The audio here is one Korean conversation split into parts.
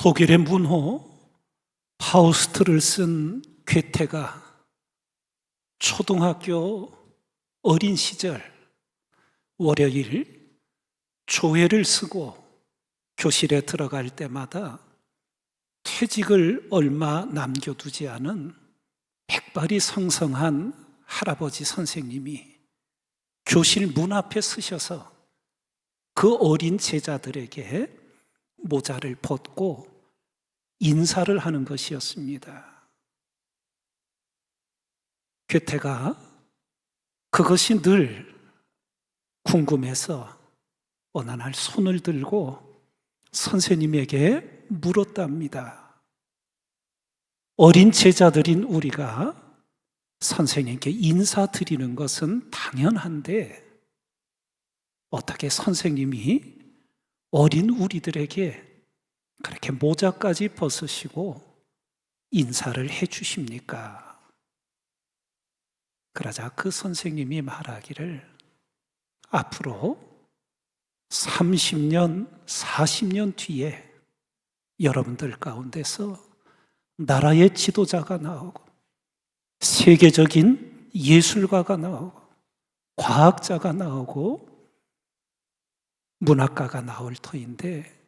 독일의 문호 파우스트를 쓴 괴테가 초등학교 어린 시절 월요일 조회를 쓰고 교실에 들어갈 때마다 퇴직을 얼마 남겨두지 않은 백발이 성성한 할아버지 선생님이 교실 문 앞에 서셔서 그 어린 제자들에게 모자를 벗고 인사를 하는 것이었습니다. 괴테가 그것이 늘 궁금해서 어느 날 손을 들고 선생님에게 물었답니다. 어린 제자들인 우리가 선생님께 인사드리는 것은 당연한데 어떻게 선생님이 어린 우리들에게 그렇게 모자까지 벗으시고 인사를 해 주십니까? 그러자 그 선생님이 말하기를 앞으로 30년, 40년 뒤에 여러분들 가운데서 나라의 지도자가 나오고 세계적인 예술가가 나오고 과학자가 나오고 문학가가 나올 터인데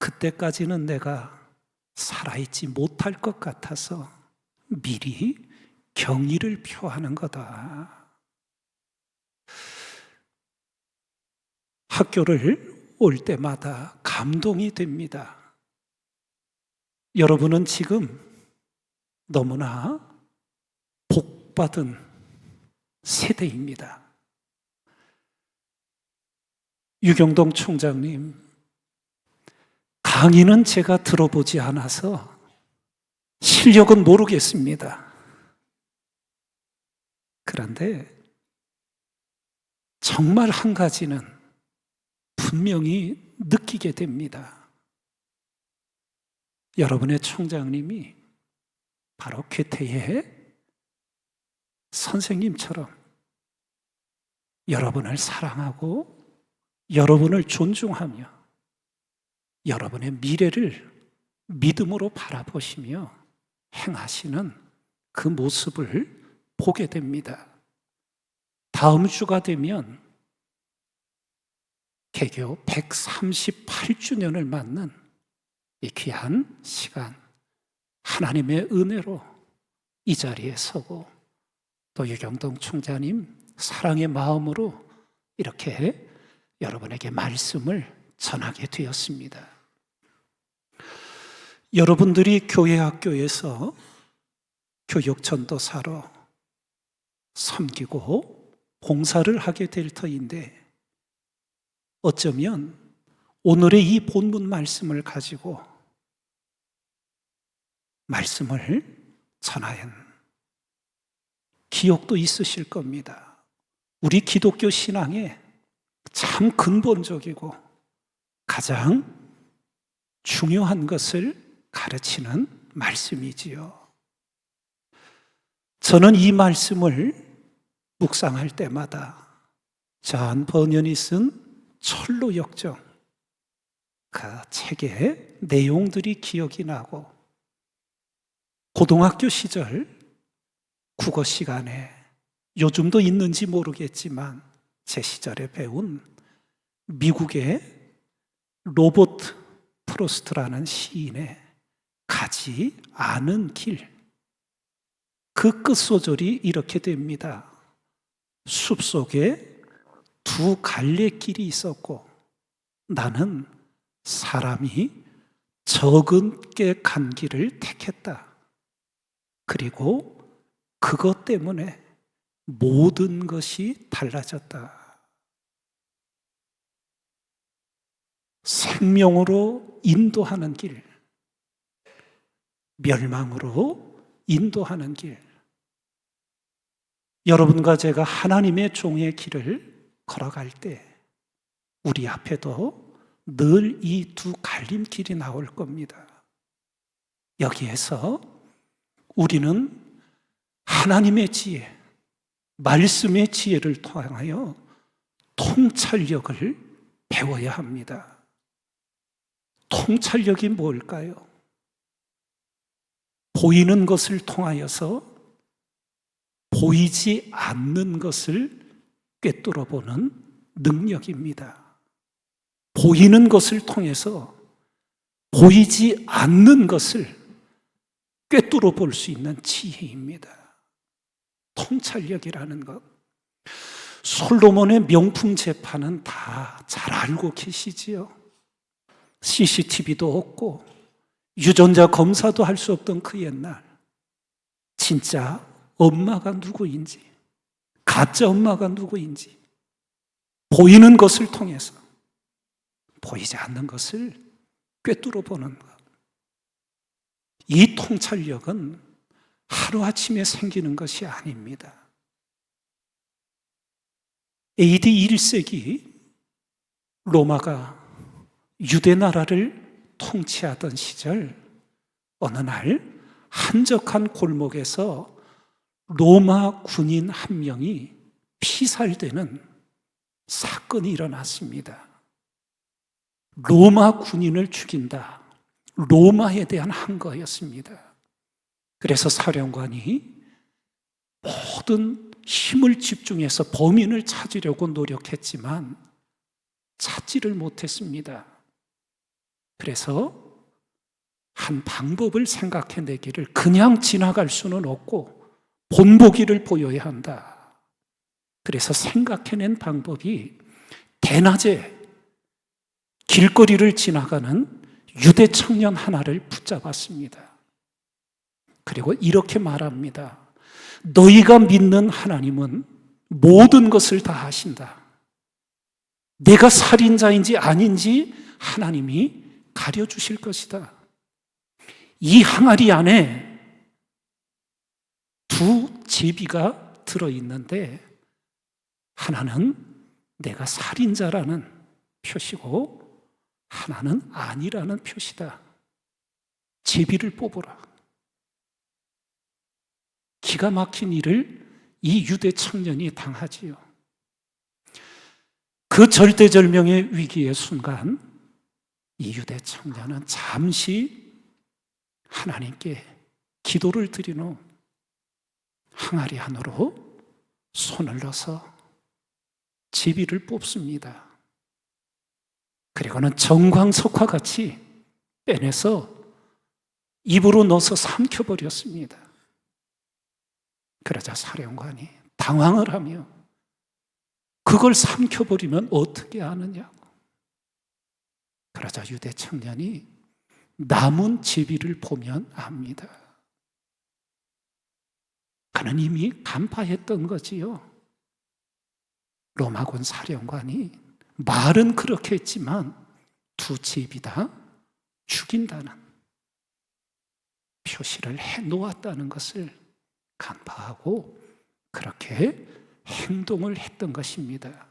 그때까지는 내가 살아있지 못할 것 같아서 미리 경의를 표하는 거다. 학교를 올 때마다 감동이 됩니다. 여러분은 지금 너무나 복받은 세대입니다. 유경동 총장님, 강의는 제가 들어보지 않아서 실력은 모르겠습니다. 그런데 정말 한 가지는 분명히 느끼게 됩니다. 여러분의 총장님이 바로 괴테의 선생님처럼 여러분을 사랑하고 여러분을 존중하며 여러분의 미래를 믿음으로 바라보시며 행하시는 그 모습을 보게 됩니다. 다음 주가 되면 개교 138주년을 맞는 이 귀한 시간, 하나님의 은혜로 이 자리에 서고 또 유경동 총장님 사랑의 마음으로 이렇게 여러분에게 말씀을 전하게 되었습니다. 여러분들이 교회 학교에서 교육 전도사로 섬기고 봉사를 하게 될 터인데 어쩌면 오늘의 이 본문 말씀을 가지고 말씀을 전하연 기억도 있으실 겁니다. 우리 기독교 신앙에 참 근본적이고 가장 중요한 것을 가르치는 말씀이지요. 저는 이 말씀을 묵상할 때마다 잔 번연이 쓴 철로 역정 그 책의 내용들이 기억이 나고 고등학교 시절 국어 시간에 요즘도 있는지 모르겠지만 제 시절에 배운 미국의 로버트 프로스트라는 시인의 가지 않은 길. 그 끝소절이 이렇게 됩니다. 숲 속에 두 갈래길이 있었고 나는 사람이 적은 게 간 길을 택했다. 그리고 그것 때문에 모든 것이 달라졌다. 생명으로 인도하는 길, 멸망으로 인도하는 길. 여러분과 제가 하나님의 종의 길을 걸어갈 때 우리 앞에도 늘 이 두 갈림길이 나올 겁니다. 여기에서 우리는 하나님의 지혜, 말씀의 지혜를 통하여 통찰력을 배워야 합니다. 통찰력이 뭘까요? 보이는 것을 통하여서 보이지 않는 것을 꿰뚫어 보는 능력입니다. 보이는 것을 통해서 보이지 않는 것을 꿰뚫어 볼 수 있는 지혜입니다. 통찰력이라는 것. 솔로몬의 명품 재판은 다 잘 알고 계시지요. CCTV도 없고 유전자 검사도 할 수 없던 그 옛날 진짜 엄마가 누구인지 가짜 엄마가 누구인지 보이는 것을 통해서 보이지 않는 것을 꿰뚫어 보는 것. 이 통찰력은 하루아침에 생기는 것이 아닙니다. AD 1세기 로마가 유대 나라를 통치하던 시절 어느 날 한적한 골목에서 로마 군인 한 명이 피살되는 사건이 일어났습니다. 로마 군인을 죽인다. 로마에 대한 항거였습니다. 그래서 사령관이 모든 힘을 집중해서 범인을 찾으려고 노력했지만 찾지를 못했습니다. 그래서 한 방법을 생각해내기를 그냥 지나갈 수는 없고 본보기를 보여야 한다. 그래서 생각해낸 방법이 대낮에 길거리를 지나가는 유대 청년 하나를 붙잡았습니다. 그리고 이렇게 말합니다. 너희가 믿는 하나님은 모든 것을 다 하신다. 내가 살인자인지 아닌지 하나님이 가려 주실 것이다. 이 항아리 안에 두 제비가 들어 있는데 하나는 내가 살인자라는 표시고 하나는 아니라는 표시다. 제비를 뽑으라. 기가 막힌 일을 이 유대 청년이 당하지요. 그 절대절명의 위기의 순간 이 유대 청년은 잠시 하나님께 기도를 드린 후 항아리 안으로 손을 넣어서 제비를 뽑습니다. 그리고는 정광석화 같이 빼내서 입으로 넣어서 삼켜버렸습니다. 그러자 사령관이 당황을 하며 그걸 삼켜버리면 어떻게 하느냐고. 그러자 유대 청년이 남은 제비를 보면 압니다. 그는 이미 간파했던 거지요. 로마군 사령관이 말은 그렇게 했지만 두 제비 다 죽인다는 표시를 해 놓았다는 것을 간파하고 그렇게 행동을 했던 것입니다.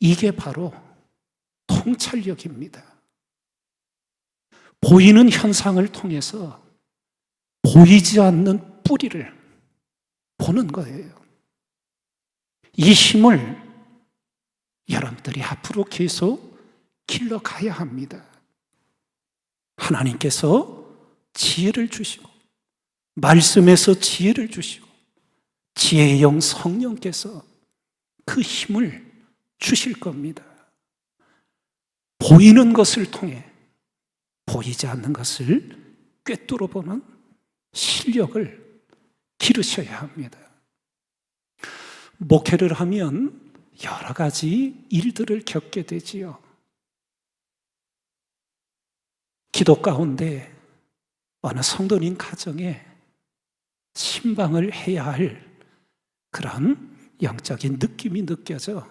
이게 바로 통찰력입니다. 보이는 현상을 통해서 보이지 않는 뿌리를 보는 거예요. 이 힘을 여러분들이 앞으로 계속 길러가야 합니다. 하나님께서 지혜를 주시고, 말씀에서 지혜를 주시고, 지혜의 영 성령께서 그 힘을 주실 겁니다. 보이는 것을 통해 보이지 않는 것을 꿰뚫어 보는 실력을 기르셔야 합니다. 목회를 하면 여러 가지 일들을 겪게 되지요. 기도 가운데 어느 성도님 가정에 신방을 해야 할 그런 영적인 느낌이 느껴져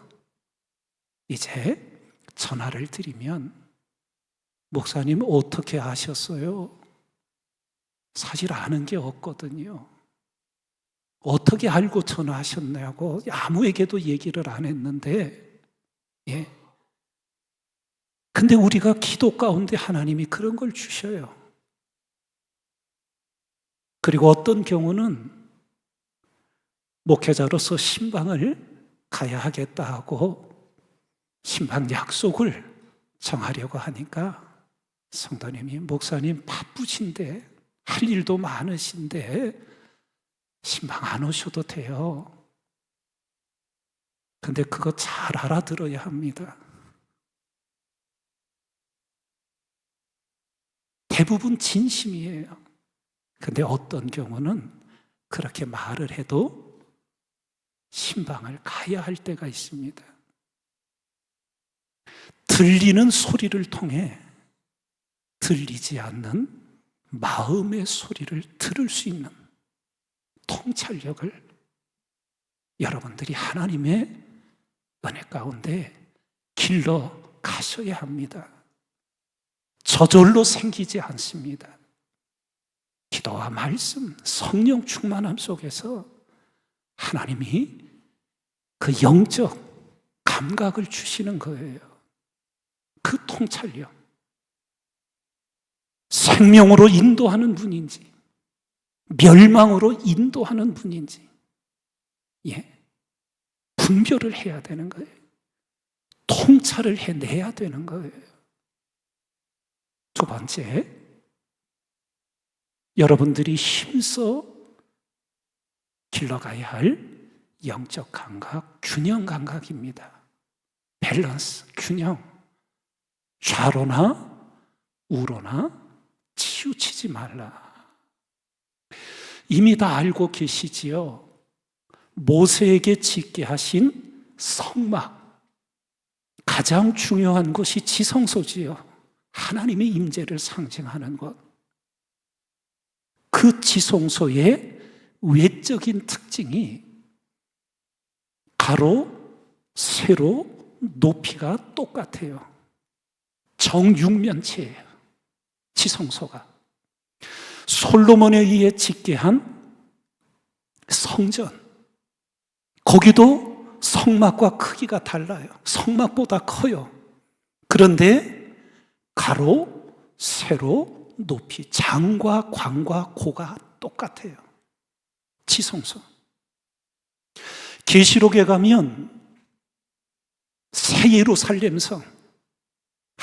이제 전화를 드리면 목사님 어떻게 아셨어요? 사실 아는 게 없거든요. 어떻게 알고 전화하셨냐고 아무에게도 얘기를 안 했는데, 예. 근데 우리가 기도 가운데 하나님이 그런 걸 주셔요. 그리고 어떤 경우는 목회자로서 신방을 가야 하겠다 하고 신방 약속을 정하려고 하니까 성도님이 목사님 바쁘신데 할 일도 많으신데 신방 안 오셔도 돼요. 근데 그거 잘 알아들어야 합니다. 대부분 진심이에요. 근데 어떤 경우는 그렇게 말을 해도 신방을 가야 할 때가 있습니다. 들리는 소리를 통해 들리지 않는 마음의 소리를 들을 수 있는 통찰력을 여러분들이 하나님의 은혜 가운데 길러 가셔야 합니다. 저절로 생기지 않습니다. 기도와 말씀, 성령 충만함 속에서 하나님이 그 영적 감각을 주시는 거예요. 그 통찰력. 생명으로 인도하는 분인지, 멸망으로 인도하는 분인지, 예. 분별을 해야 되는 거예요. 통찰을 해내야 되는 거예요. 두 번째, 여러분들이 힘써 길러가야 할 영적 감각, 균형 감각입니다. 밸런스, 균형. 좌로나 우로나 치우치지 말라. 이미 다 알고 계시지요. 모세에게 짓게 하신 성막. 가장 중요한 것이 지성소지요. 하나님의 임재를 상징하는 것. 그 지성소의 외적인 특징이 가로, 세로, 높이가 똑같아요. 정육면체예요. 지성소가. 솔로몬에 의해 짓게 한 성전. 거기도 성막과 크기가 달라요. 성막보다 커요. 그런데 가로, 세로, 높이, 장과 광과 고가 똑같아요. 지성소. 계시록에 가면 새 예루살렘성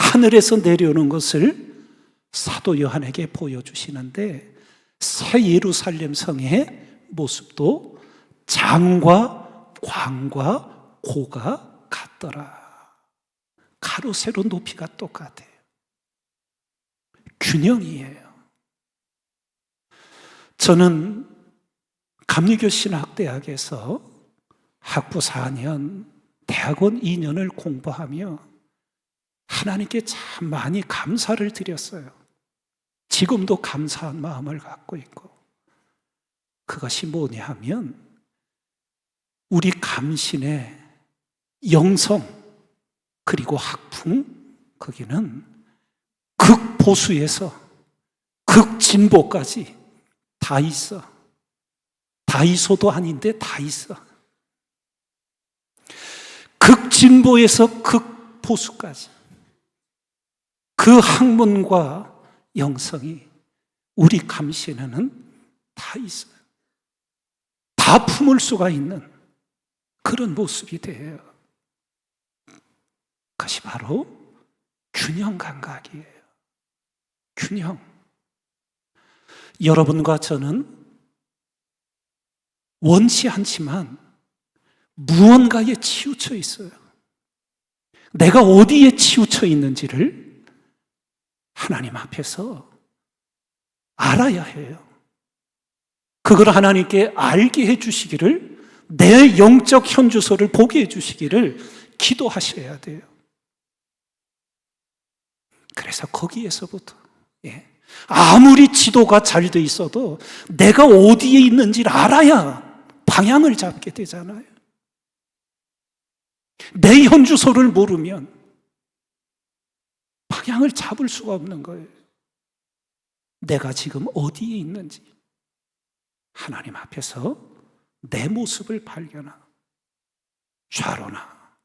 하늘에서 내려오는 것을 사도 요한에게 보여주시는데 새 예루살렘 성의 모습도 장과 광과 고가 같더라. 가로 세로 높이가 똑같아요. 균형이에요. 저는 감리교 신학대학에서 학부 4년, 대학원 2년을 공부하며 하나님께 참 많이 감사를 드렸어요. 지금도 감사한 마음을 갖고 있고 그것이 뭐냐 하면 우리 감신의 영성 그리고 학풍 거기는 극보수에서 극진보까지 다 있어. 다이소도 아닌데 다 있어. 극진보에서 극보수까지. 그 학문과 영성이 우리 감신에는 다 있어요. 다 품을 수가 있는 그런 모습이 돼요. 그것이 바로 균형 감각이에요. 균형. 여러분과 저는 원치 않지만 무언가에 치우쳐 있어요. 내가 어디에 치우쳐 있는지를 하나님 앞에서 알아야 해요. 그걸 하나님께 알게 해 주시기를 내 영적 현주소를 보게 해 주시기를 기도하셔야 돼요. 그래서 거기에서부터 예. 아무리 지도가 잘 돼 있어도 내가 어디에 있는지를 알아야 방향을 잡게 되잖아요. 내 현주소를 모르면 방향을 잡을 수가 없는 거예요. 내가 지금 어디에 있는지 하나님 앞에서 내 모습을 발견하 좌로나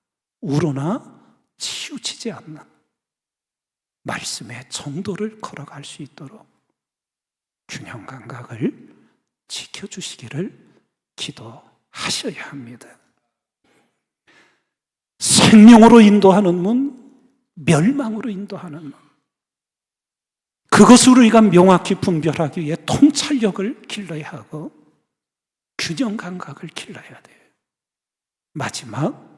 우로나 치우치지 않는 말씀의 정도를 걸어갈 수 있도록 균형 감각을 지켜주시기를 기도하셔야 합니다. 생명으로 인도하는 문, 멸망으로 인도하는 것. 그것을 우리가 명확히 분별하기 위해 통찰력을 길러야 하고 균형 감각을 길러야 돼요. 마지막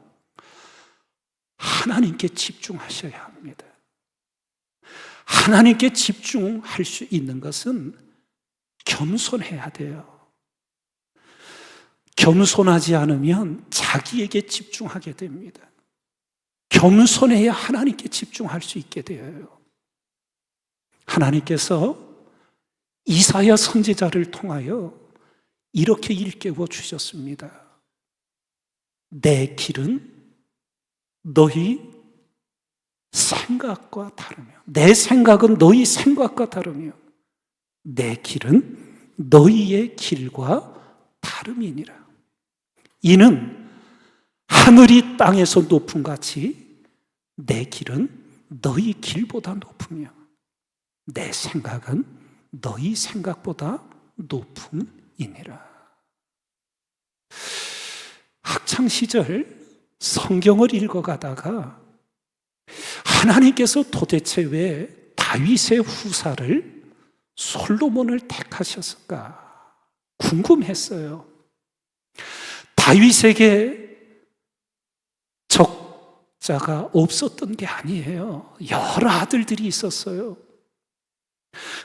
하나님께 집중하셔야 합니다. 하나님께 집중할 수 있는 것은 겸손해야 돼요. 겸손하지 않으면 자기에게 집중하게 됩니다. 겸손해야 하나님께 집중할 수 있게 되어요. 하나님께서 이사야 선지자를 통하여 이렇게 일깨워 주셨습니다. 내 길은 너희 생각과 다르며, 내 생각은 너희 생각과 다르며, 내 길은 너희의 길과 다름이니라. 이는 하늘이 땅에서 높은 같이 내 길은 너희 길보다 높으며 내 생각은 너희 생각보다 높음이니라. 학창 시절 성경을 읽어가다가 하나님께서 도대체 왜 다윗의 후사를 솔로몬을 택하셨을까 궁금했어요. 다윗에게 적 자가 없었던 게 아니에요. 여러 아들들이 있었어요.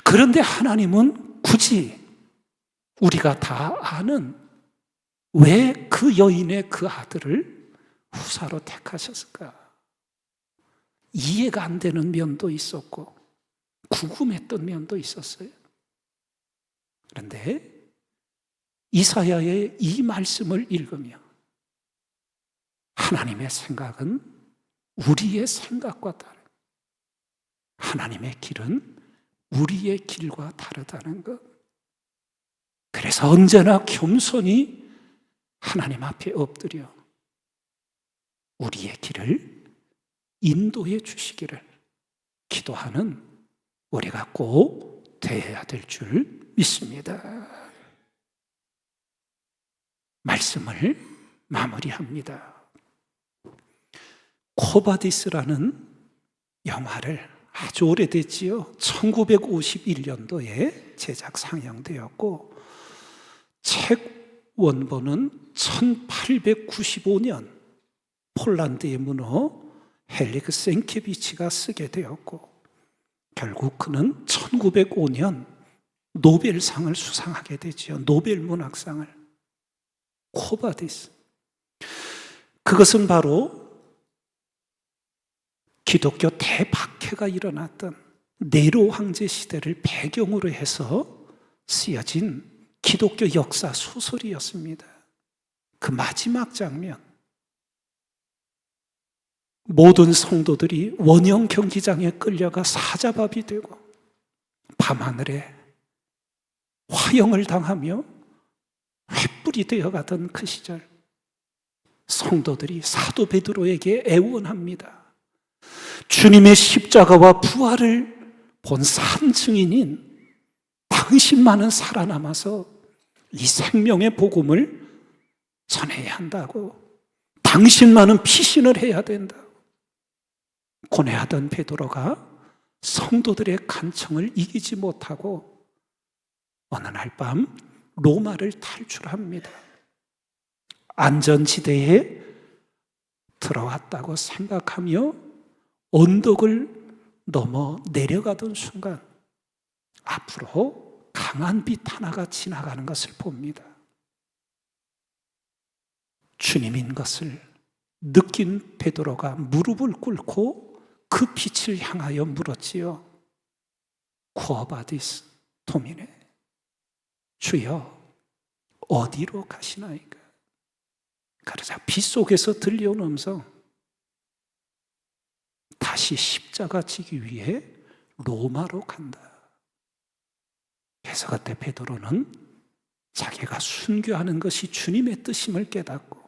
그런데 하나님은 굳이 우리가 다 아는 왜 그 여인의 그 아들을 후사로 택하셨을까? 이해가 안 되는 면도 있었고, 궁금했던 면도 있었어요. 그런데 이사야의 이 말씀을 읽으며 하나님의 생각은 우리의 생각과 다르 하나님의 길은 우리의 길과 다르다는 것. 그래서 언제나 겸손히 하나님 앞에 엎드려 우리의 길을 인도해 주시기를 기도하는 우리가 꼭 되어야 될 줄 믿습니다. 말씀을 마무리합니다. 코바디스라는 영화를 아주 오래됐지요. 1951년도에 제작 상영되었고 책 원본은 1895년 폴란드의 문호 헬리크 생케비치가 쓰게 되었고 결국 그는 1905년 노벨상을 수상하게 되지요. 노벨 문학상을. 코바디스. 그것은 바로 기독교 대박해가 일어났던 네로 황제 시대를 배경으로 해서 쓰여진 기독교 역사 소설이었습니다. 그 마지막 장면. 모든 성도들이 원형 경기장에 끌려가 사자밥이 되고 밤하늘에 화형을 당하며 횃불이 되어가던 그 시절 성도들이 사도 베드로에게 애원합니다. 주님의 십자가와 부활을 본 산증인인 당신만은 살아남아서 이 생명의 복음을 전해야 한다고 당신만은 피신을 해야 된다. 고뇌하던 베드로가 성도들의 간청을 이기지 못하고 어느 날 밤 로마를 탈출합니다. 안전지대에 들어왔다고 생각하며 언덕을 넘어 내려가던 순간 앞으로 강한 빛 하나가 지나가는 것을 봅니다. 주님인 것을 느낀 베드로가 무릎을 꿇고 그 빛을 향하여 물었지요. 쿠어바디스 도미네. 주여 어디로 가시나이까? 그러자 빛 속에서 들려온 음성 다시 십자가 지기 위해 로마로 간다. 그래서 그때 베드로는 자기가 순교하는 것이 주님의 뜻임을 깨닫고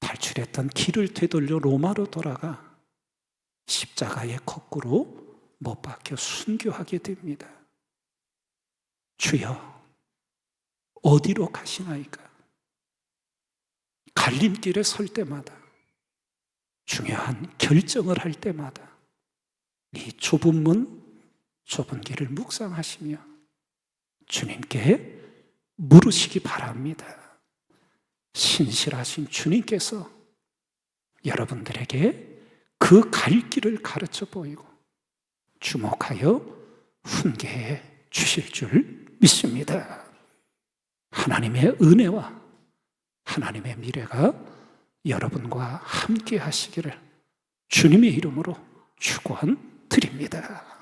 탈출했던 길을 되돌려 로마로 돌아가 십자가에 거꾸로 못 박혀 순교하게 됩니다. 주여, 어디로 가시나이까? 갈림길에 설 때마다 중요한 결정을 할 때마다 이 좁은 문, 좁은 길을 묵상하시며 주님께 물으시기 바랍니다. 신실하신 주님께서 여러분들에게 그 갈 길을 가르쳐 보이고 주목하여 훈계해 주실 줄 믿습니다. 하나님의 은혜와 하나님의 미래가 여러분과 함께 하시기를 주님의 이름으로 축원 드립니다.